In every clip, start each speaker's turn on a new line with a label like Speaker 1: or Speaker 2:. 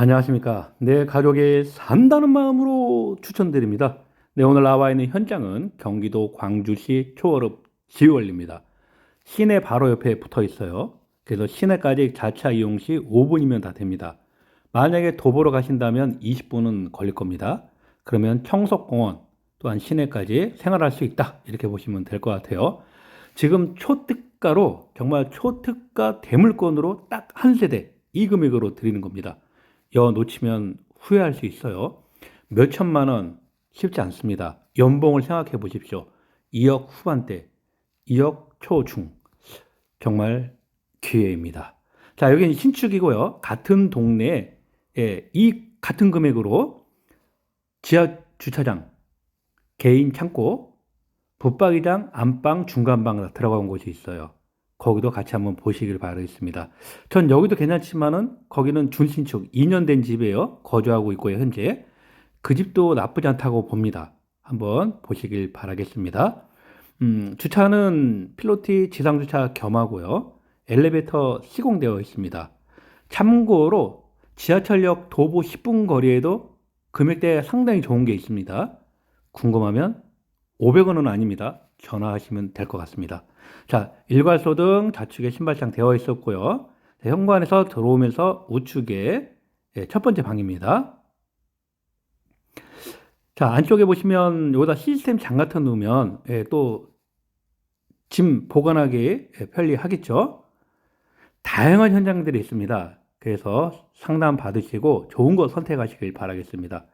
Speaker 1: 안녕하십니까. 내 가족이 산다는 마음으로 추천드립니다. 네, 오늘 나와 있는 현장은 경기도 광주시 초월읍 지월입니다. 시내 바로 옆에 붙어 있어요. 그래서 시내까지 자차 이용 시 5분이면 다 됩니다. 만약에 도보로 가신다면 20분은 걸릴 겁니다. 그러면 청석공원 또한 시내까지 생활할 수 있다. 이렇게 보시면 될 것 같아요. 지금 초특가로 정말 초특가 대물건으로 딱 한 세대 이 금액으로 드리는 겁니다. 여 놓치면 후회할 수 있어요. 몇 천만 원 쉽지 않습니다. 연봉을 생각해 보십시오. 2억 후반대, 2억 초중. 정말 기회입니다. 자, 여기는 신축이고요. 같은 동네에 예, 이 같은 금액으로 지하 주차장, 개인 창고, 붙박이장, 안방, 중간방 들어간 곳이 있어요. 거기도 같이 한번 보시길 바라겠습니다. 전 여기도 괜찮지만은 거기는 준신축 2년 된 집이에요. 거주하고 있고요, 현재. 그 집도 나쁘지 않다고 봅니다. 한번 보시길 바라겠습니다. 음, 주차는 필로티 지상주차 겸하고요. 엘리베이터 시공되어 있습니다. 참고로 지하철역 도보 10분 거리에도 금액대 상당히 좋은 게 있습니다. 궁금하면 500원은 아닙니다. 전화하시면 될 것 같습니다. 자, 일괄소등 좌측에 신발장 되어 있었고요. 자, 현관에서 들어오면서 우측에 예, 첫 번째 방입니다. 자, 안쪽에 보시면 여기다 시스템 장 같은 거 놓으면 예, 또짐 보관하기 예, 편리하겠죠. 다양한 현장들이 있습니다. 그래서 상담 받으시고 좋은 거 선택하시길 바라겠습니다.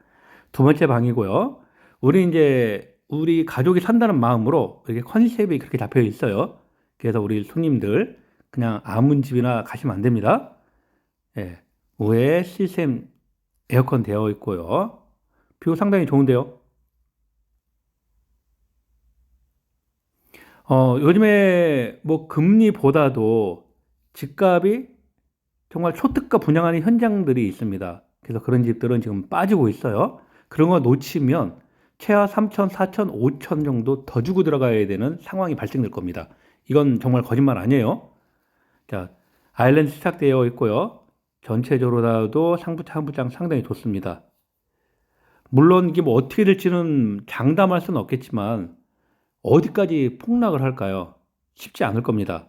Speaker 1: 두 번째 방이고요. 우리 이제 우리 가족이 산다는 마음으로 이렇게 컨셉이 그렇게 잡혀 있어요. 그래서 우리 손님들 그냥 아무 집이나 가시면 안 됩니다. 예. 위에 시스템 에어컨 되어 있고요. 뷰 상당히 좋은데요. 어, 요즘에 뭐 금리보다도 집값이 정말 초특가 분양하는 현장들이 있습니다. 그래서 그런 집들은 지금 빠지고 있어요. 그런 거 놓치면 최하 3천, 4천, 5천 정도 더 주고 들어가야 되는 상황이 발생될 겁니다. 이건 정말 거짓말 아니에요. 자, 아일랜드 시작되어 있고요. 전체적으로도 상부장, 상부장 상당히 좋습니다. 물론 이게 뭐 어떻게 될지는 장담할 수는 없겠지만 어디까지 폭락을 할까요? 쉽지 않을 겁니다.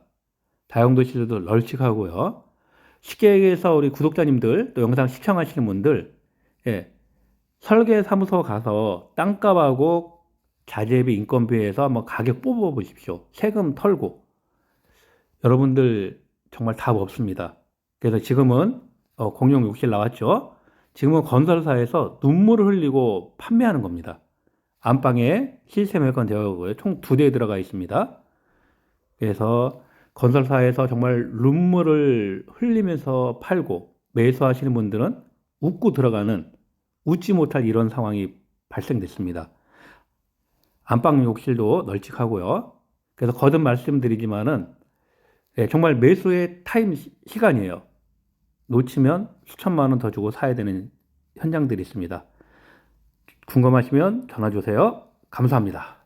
Speaker 1: 다용도실도 널찍하고요. 쉽게 얘기해서 우리 구독자님들 또 영상 시청하시는 분들 예, 설계사무소 가서 땅값하고 자재비 인건비에서 한번 가격 뽑아 보십시오. 세금 털고 여러분들 정말 답 없습니다. 그래서 지금은 어, 공용 욕실 나왔죠. 지금은 건설사에서 눈물을 흘리고 판매하는 겁니다. 안방에 시스템 에어컨 되어 있고요. 총 두 대 들어가 있습니다. 그래서 건설사에서 정말 눈물을 흘리면서 팔고 매수하시는 분들은 웃고 들어가는 웃지 못할 이런 상황이 발생됐습니다. 안방 욕실도 널찍하고요. 그래서 거듭 말씀드리지만은 예, 정말 매수의 타임 시- 시간이에요. 놓치면 수천만 원 더 주고 사야 되는 현장들이 있습니다. 궁금하시면 전화 주세요. 감사합니다.